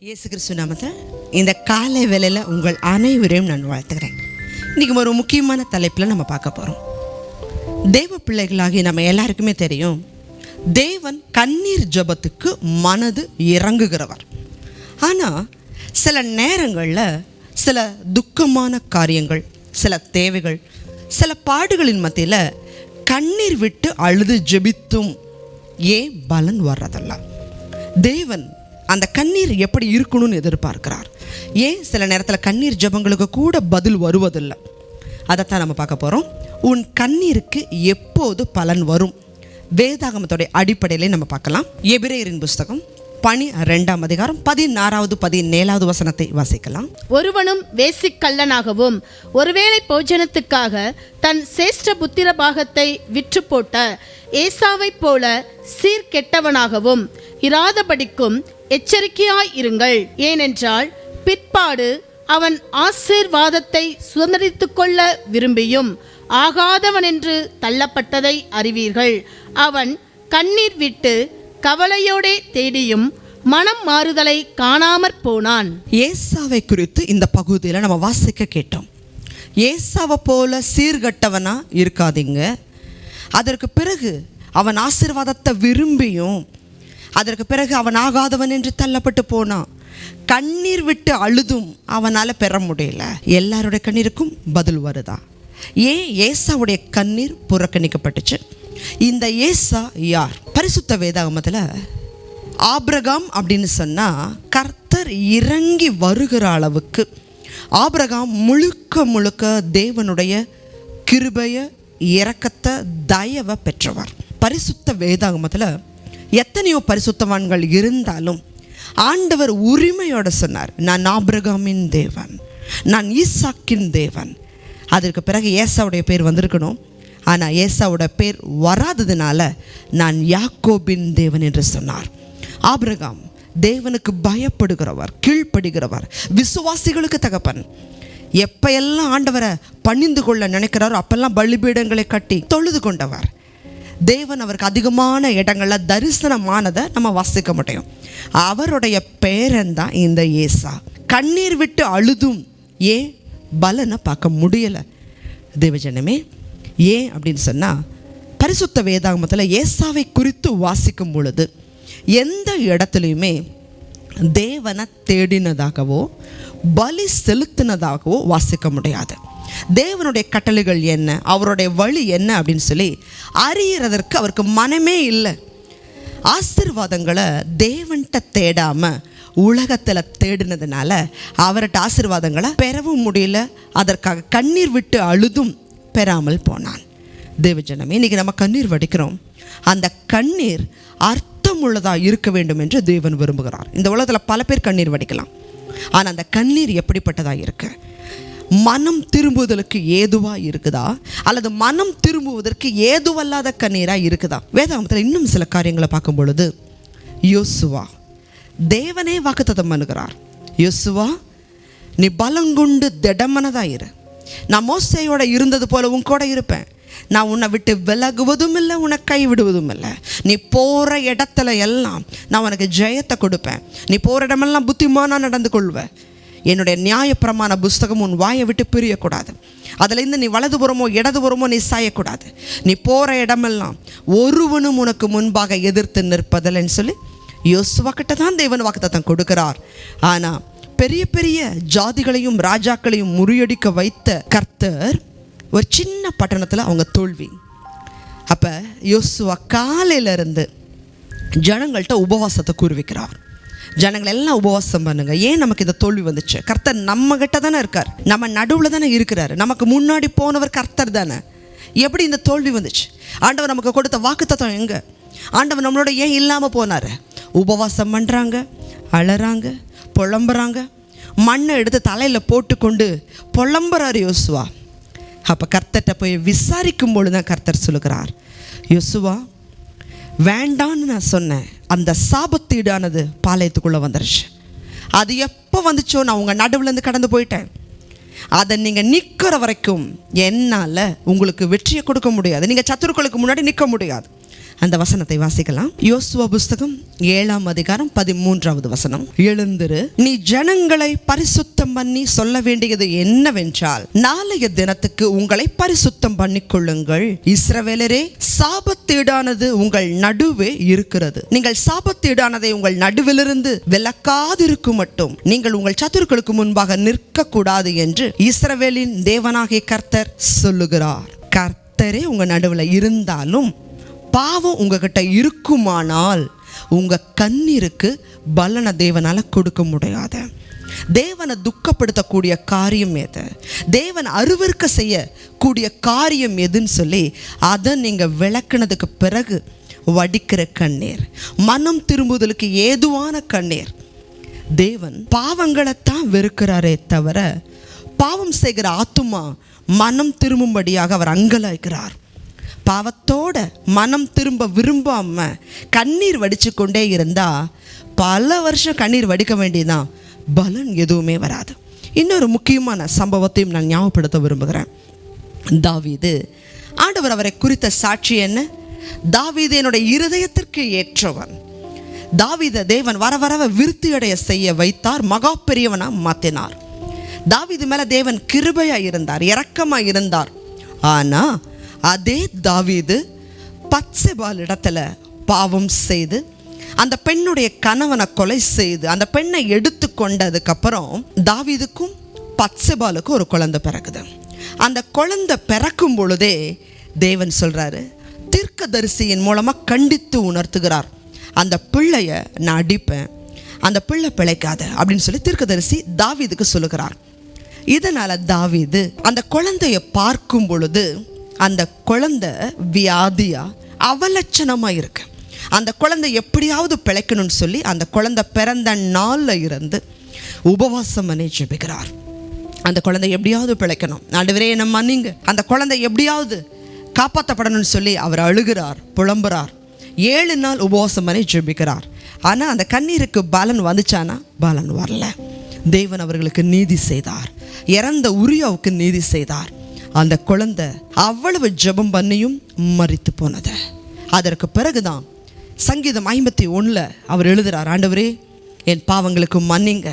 இயேசு கிறிஸ்து நாமத்தில் இந்த காலை வேலையில் உங்கள் அனைவரையும் நான் வாழ்த்துக்கிறேன் இன்றைக்கி ஒரு முக்கியமான தலைப்பில் நம்ம பார்க்க போகிறோம் தேவ பிள்ளைகளாகி நம்ம எல்லாருக்குமே தெரியும். தேவன் கண்ணீர் ஜெபத்துக்கு மனது இறங்குகிறவர். ஆனால் சில நேரங்களில் சில துக்கமான காரியங்கள் சில தேவைகள் சில பாடுகளின் மத்தியில் கண்ணீர் விட்டு அழுது ஜெபித்தும் ஏன் பலன் வர்றதெல்லாம் தேவன் அந்த கண்ணீர் எப்படி இருக்கணும்னு எதிர்பார்க்கிறார். ஏன் சில நேரத்தில் கண்ணீர் ஜெபங்களுக்கு கூட பதில் வருவதில்லை? அதைத்தான் நம்ம பார்க்க போகிறோம் உன் கண்ணீருக்கு எப்போது பலன் வரும்? வேதாகமத்தோடைய அடிப்படையிலே நம்ம பார்க்கலாம். எபிரேயரின் புஸ்தகம் பனி ரெண்டாம் அதிகாரம் பதினாறாவது பதினேழாவது வசனத்தை வாசிக்கலாம். ஒருவனும் வேசிக்கல்லனாகவும் ஒருவேளை போஜனத்துக்காக தன் சேஷ்ட புத்திர பாகத்தை விற்று போட்ட ஏசாவைப் போல சீர்கெட்டவனாகவும் இராதபடிக்கும் எச்சரிக்கையாய் இருங்கள். ஏனென்றால் பிற்பாடு அவன் ஆசீர்வாதத்தை சுதந்திரித்து கொள்ள விரும்பியும் ஆகாதவன் என்று தள்ளப்பட்டதை அறிவீர்கள். அவன் கண்ணீர் விட்டு கவலையோடே தேடியும் மனம் மாறுதலை காணாமற் போனான். ஏசாவை குறித்து இந்த பகுதியில் நம்ம வாசிக்க கேட்டோம். ஏசாவை போல சீர்கட்டவனா இருக்காதீங்க. அதற்கு பிறகு அவன் ஆசீர்வாதத்தை விரும்பியும் அதற்கு பிறகு அவன் ஆகாதவன் என்று தள்ளப்பட்டு போனான். கண்ணீர் விட்டு அழுதும் அவனால் பெற முடியல. எல்லாருடைய கண்ணீருக்கும் பதில் வருதா ஏன்? ஏசாவுடைய கண்ணீர் புறக்கணிக்கப்பட்டுச்சு. இந்த ஏசா யார்? பரிசுத்த வேதாகமத்தில் ஆபிரகாம் அப்படின்னு சொன்னால் கர்த்தர் இறங்கி வருகிற அளவுக்கு ஆபிரகாம் முழுக்க முழுக்க தேவனுடைய கிருபைய இறக்கத்தை தயவை பெற்றவர். பரிசுத்த வேதாகமத்தில் எத்தனையோ பரிசுத்தவான்கள் இருந்தாலும் ஆண்டவர் உரிமையோட சொன்னார் நான் ஆபிரகாமின் தேவன் நான் ஈசாக்கின் தேவன். அதற்கு பிறகு ஏசாவுடைய பேர் வந்திருக்கணும். ஆனால் ஏசாவோட பேர் வராததுனால நான் யாக்கோபின் தேவன் என்று சொன்னார். ஆபிரகாம் தேவனுக்கு பயப்படுகிறவர் கீழ்ப்படுகிறவர் விசுவாசிகளுக்கு தகப்பன். எப்ப எல்லாம் ஆண்டவரை பணிந்து கொள்ள நினைக்கிறாரோ அப்பெல்லாம் பலிபீடங்களை கட்டி தொழுது கொண்டவர். தேவன் அவருக்கு அதிகமான இடங்களில் தரிசனமானதை நம்ம வாசிக்க முடியும். அவருடைய பேரன் தான் இந்த ஏசா. கண்ணீர் விட்டு அழுதும். ஏன்? பலனை பார்க்க முடியலை. தேவஜனமே ஏன் அப்படின்னு சொன்னால் பரிசுத்த வேதாகமத்தில் ஏசாவை குறித்து வாசிக்கும் பொழுது எந்த இடத்துலையுமே தேவனை தேடினதாகவோ பலி செலுத்தினதாகவோ வாசிக்க முடியாது. தேவனுடைய கட்டளைகள் என்ன? அவருடைய வழி என்ன அப்படின்னு சொல்லி அறியறதற்கு அவருக்கு மனமே இல்லை. ஆசிர்வாதங்களை தேவன்கிட்ட தேடாமல் உலகத்தில் தேடினதுனால அவர்கிட்ட ஆசிர்வாதங்களை பெறவும் முடியல. அதற்காக கண்ணீர் விட்டு அழுதும் பெறாமல் போனான். தேவஜனமே இன்னைக்கு நம்ம கண்ணீர் வடிக்கிறோம். அந்த கண்ணீர் அர்த்தமுள்ளதாக இருக்க வேண்டும் என்று தேவன் விரும்புகிறார். இந்த உலகத்தில் பல பேர் கண்ணீர் வடிக்கலாம். ஆனால் அந்த கண்ணீர் எப்படிப்பட்டதாக இருக்கு? மனம் திரும்புவதற்கு ஏதுவாக இருக்குதா? அல்லது மனம் திரும்புவதற்கு ஏதுவல்லாத கண்ணீராக இருக்குதா? வேதாமத்தில் இன்னும் சில காரியங்களை பார்க்கும் பொழுது யோசுவா தேவனே வாக்குத்ததம் பண்ணுகிறார். யோசுவா நீ பலங்குண்டு திடமனதாக இரு. நான் மோசையோட இருந்தது போல உன் கூட இருப்பேன். நான் உன்னை விட்டு விலகுவதும் இல்லை உன்னை கைவிடுவதும் இல்லை நீ போகிற இடத்துல எல்லாம் நான் உனக்கு ஜெயத்தை கொடுப்பேன். நீ போகிற இடமெல்லாம் புத்திமானாக நடந்து கொள்வேன் என்னுடைய நியாயப்பிரமான புஸ்தகம் உன் வாயை விட்டு பிரியக்கூடாது. அதுலேருந்து நீ வலதுபுறமோ இடதுபுறமோ நீ சாயக்கூடாது. நீ போகிற இடமெல்லாம் ஒருவனும் உனக்கு முன்பாக எதிர்த்து நிற்பதில்லைன்னு சொல்லி யோசுவா கிட்ட தான் தேவன் வாக்குத்தத்தம் கொடுக்கிறார். ஆனால் பெரிய பெரிய ஜாதிகளையும் ராஜாக்களையும் முறியடிக்க வைத்த கர்த்தர் ஒரு சின்ன பட்டணத்தில் அவங்க தோல்வி. அப்போ யோசுவா காலையிலேருந்து ஜனங்கள்கிட்ட உபவாசத்தை கூறுவிக்கிறார். ஜனங்கள் எல்லாம் உபவாசம் பண்ணுங்க. ஏன் நமக்கு இந்த தோல்வி வந்துச்சு? கர்த்தர் நம்ம கிட்ட தானே இருக்கார். நம்ம நடுவில் தானே இருக்கிறாரு. நமக்கு முன்னாடி போனவர் கர்த்தர் தானே. எப்படி இந்த தோல்வி வந்துச்சு? ஆண்டவர் நமக்கு கொடுத்த வாக்குத்தத்தம் எங்க? ஆண்டவர் நம்மளோட ஏன் இல்லாமல் போனார்? உபவாசம் பண்ணுறாங்க அழறாங்க புலம்புறாங்க. மண்ணை எடுத்து தலையில் போட்டுக்கொண்டு புலம்புறாரு யோசுவா. அப்போ கர்த்தர்கிட்ட போய் விசாரிக்கும் பொழுது தான் கர்த்தர் சொல்லுகிறார். யோசுவா வேண்டான்னு நான் சொன்னேன். அந்த சாபத்தீடானது பாளையத்துக்குள்ளே வந்துருச்சு. அது எப்போ வந்துச்சோ நான் உங்கள் நடுவுலேருந்து கடந்து போயிட்டேன். அதை நீங்கள் நிற்கிற வரைக்கும் என்னால் உங்களுக்கு வெற்றியை கொடுக்க முடியாது. நீங்கள் சத்துருக்களுக்கு முன்னாடி நிற்க முடியாது. அந்த வசனத்தை வாசிக்கலாம். யோசுவா புஸ்தகம் ஏழாம் அதிகாரம் பதிமூன்றாவது வசனம். எழுந்திரு நீ ஜனங்களை பரிசுத்தம் பண்ணி சொல்ல வேண்டியது என்னவென்றால் நாளைய தினத்துக்கு உங்களை பரிசுத்தம் பண்ணி கொள்ளுங்கள் இஸ்ரவேலரே சாபத்தீடானது உங்கள் நடுவே இருக்கிறது. நீங்கள் சாபத்தீடானதை உங்கள் நடுவிலிருந்து விலக்காதிருக்கும் மட்டும் நீங்கள் உங்கள் சத்துருக்களுக்கு முன்பாக நிற்க கூடாது என்று இஸ்ரவேலின் தேவனாகிய கர்த்தர் சொல்லுகிறார். கர்த்தரே உங்க நடுவில் இருந்தாலும் பாவம் உங்ககிட்ட இருக்குமானால் உங்கள் கண்ணீருக்கு பலன தேவனால் கொடுக்க முடியாது. தேவனை துக்கப்படுத்தக்கூடிய காரியம் எது? தேவன் அருவருக்க செய்யக்கூடிய காரியம் எதுன்னு சொல்லி அதை நீங்கள் விளக்குனதுக்கு பிறகு வடிக்கிற கண்ணீர் மனம் திரும்புதலுக்கு ஏதுவான கண்ணீர். தேவன் பாவங்களைத்தான் வெறுக்கிறாரே தவிர பாவம் செய்கிற ஆத்துமா மனம் திரும்பும்படியாக அவர் அங்கலாய்க்கிறார். பாவத்தோட மனம் திரும்ப விரும்பாம கண்ணீர் வடித்து கொண்டே இருந்தா பல வருஷம் கண்ணீர் வடிக்க வேண்டியதான் பலன் எதுவுமே வராது. இன்னொரு முக்கியமான சம்பவத்தையும் நான் ஞாபகப்படுத்த விரும்புகிறேன். தாவீது ஆண்டவர் அவரை குறித்த சாட்சி என்ன? தாவீது என்னுடைய இருதயத்திற்கு ஏற்றவன். தாவித தேவன் வர வரவ விருத்தியடைய செய்ய வைத்தார் மகா பெரியவனாக மாற்றினார் தாவீது மேலே தேவன் கிருபையாக இருந்தார் இரக்கமாக இருந்தார். ஆனால் அதே தாவீது பத்செபால் இடத்துல பாவம் செய்து அந்த பெண்ணுடைய கணவனை கொலை செய்து அந்த பெண்ணை எடுத்து கொண்டதுக்கப்புறம் தாவீதுக்கும் பத்செபாலுக்கும் ஒரு குழந்தை பிறக்குது. அந்த குழந்தை பிறக்கும் பொழுதே தேவன் சொல்கிறாரு தீர்க்கதரிசியின் மூலமாக கண்டித்து உணர்த்துகிறார் அந்த பிள்ளைய நான் அடிப்பேன் அந்த பிள்ளை பிழைக்காத அப்படின்னு சொல்லி தீர்க்கதரிசி தாவீதுக்கு சொல்லுகிறார். இதனால் தாவீது அந்த குழந்தைய பார்க்கும் பொழுது அந்த குழந்தை வியாதியாக அவலட்சணமாக இருக்கு. அந்த குழந்தை எப்படியாவது பிழைக்கணும்னு சொல்லி அந்த குழந்தை பிறந்த நாளில் இருந்து உபவாசம் பண்ணி ஜெபிக்கிறார். அந்த குழந்தை எப்படியாவது பிழைக்கணும். ஆண்டவரே என்ன மன்னிங்க. அந்த குழந்தை எப்படியாவது காப்பாற்றப்படணும்னு சொல்லி அவர் அழுகிறார் புலம்புறார். ஏழு நாள் உபவாசம் பண்ணி ஜெபிக்கிறார். ஆனால் அந்த கண்ணீருக்கு பலன் வந்துச்சானா? பலன் வரல. தேவன் அவர்களுக்கு நீதி செய்தார். இறந்த உரியாவுக்கு நீதி செய்தார். அந்த குழந்தை அவ்வளவு ஜெபம் பண்ணியும் மறித்து போனது. அதற்கு பிறகுதான் சங்கீதம் ஐம்பத்தி ஒன்றில் அவர் எழுதுறார் ஆண்டவரே என் பாவங்களுக்கு மன்னிங்க.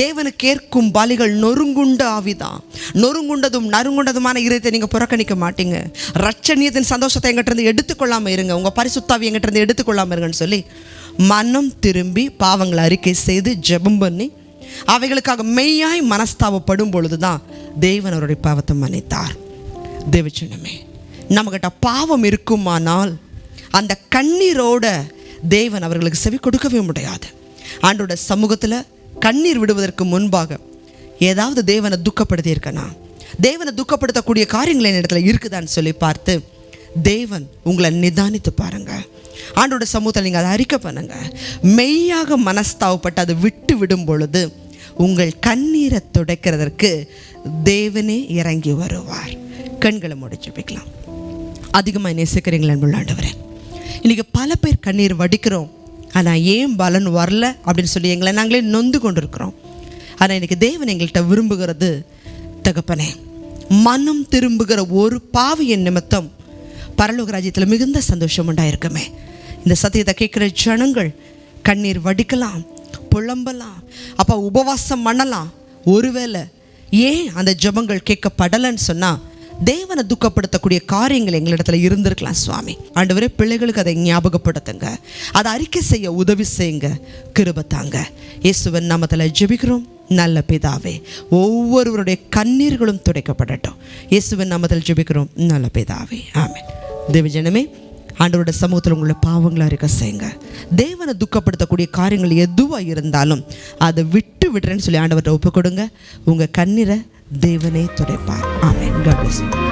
தேவனுக்கு கேட்கும் பலிகள் நொறுங்குண்ட ஆவிதான் நொறுங்குண்டதும் நறுங்குண்டதுமான இதயத்தை நீங்கள் புறக்கணிக்க மாட்டீங்க. ரட்சணியத்தின் சந்தோஷத்தை எங்கிட்டருந்து எடுத்துக்கொள்ளாமல் இருங்க. உங்கள் பரிசுத்தாவி எங்கிட்டருந்து எடுத்துக்கொள்ளாமல் இருங்கன்னு சொல்லி மனம் திரும்பி பாவங்களை அறிக்கை செய்து ஜெபம் பண்ணி அவைகளுக்காக மெய்யாய் மனஸ்தாபப்படும் பொழுது தான் தேவன் அவருடைய பாவத்தை மன்னித்தார். தேவச்சனமே நம்மகிட்ட பாவம் இருக்குமானால் அந்த கண்ணீரோட தேவன் அவர்களுக்கு செவி கொடுக்கவே முடியாது. ஆண்டோட சமூகத்தில் கண்ணீர் விடுவதற்கு முன்பாக ஏதாவது தேவனை துக்கப்படுத்தியிருக்கனா? தேவனை துக்கப்படுத்தக்கூடிய காரியங்கள் என்னிடத்துல இருக்குதான்னு சொல்லி பார்த்து தேவன் உங்களை நிதானித்து பாருங்க. ஆண்டோட சமூகத்தில் நீங்கள் அதை அறிக்கை பண்ணுங்கள் மெய்யாக மனஸ்தாவப்பட்டு அதை விட்டு விடும் பொழுது உங்கள் கண்ணீரை துடைக்கிறதற்கு தேவனே இறங்கி வருவார். கண்களை முடிச்சு வைக்கலாம் அதிகமாக நேசிக்கிறீங்களா உள்ளாண்டவரே இன்றைக்கி பல பேர் கண்ணீர் வடிக்கிறோம். ஆனால் ஏன் பலன் வரல அப்படின்னு சொல்லி எங்களை நாங்களே நொந்து கொண்டிருக்கிறோம். ஆனால் இன்றைக்கி தேவன் எங்கள்கிட்ட விரும்புகிறது தகப்பனே மனம் திரும்புகிற ஒரு பாவியின் நிமித்தம் பரலோக ராஜ்யத்தில் மிகுந்த சந்தோஷம் உண்டாயிருக்குமே. இந்த சத்தியத்தை கேட்குற ஜனங்கள் கண்ணீர் வடிக்கலாம் புலம்பலாம் அப்போ உபவாசம் பண்ணலாம். ஒருவேளை ஏன் அந்த ஜெபங்கள் கேட்கப்படலைன்னு சொன்னால் தேவனை துக்கப்படுத்தக்கூடிய காரியங்கள் எங்களிடத்துல இருந்திருக்கலாம் சுவாமி. ஆண்டவரே பிள்ளைகளுக்கு அதை ஞாபகப்படுத்துங்க. அதை அறிக்கை செய்ய உதவி செய்யுங்க. கிருபத்தாங்க இயேசுவன் நாமத்தில் ஜெபிக்கிறோம். நல்ல பிதாவே ஒவ்வொருவருடைய கண்ணீர்களும் துடைக்கப்படட்டும். இயேசுவன் நாமத்தில் ஜெபிக்கிறோம். நல்ல பிதாவே. ஆமென். தேவஜனமே ஆண்டவரோட சமூகத்தில் உங்களை பாவங்களாக இருக்க செய்யுங்க. தேவனை துக்கப்படுத்தக்கூடிய காரியங்கள் எதுவாக இருந்தாலும் அதை விட்டு விடுறேன்னு சொல்லி ஆண்டவர்கிட்ட ஒப்பு கொடுங்க உங்கள் கண்ணீரை தேவனே துடைப்பார். ஆமென். God.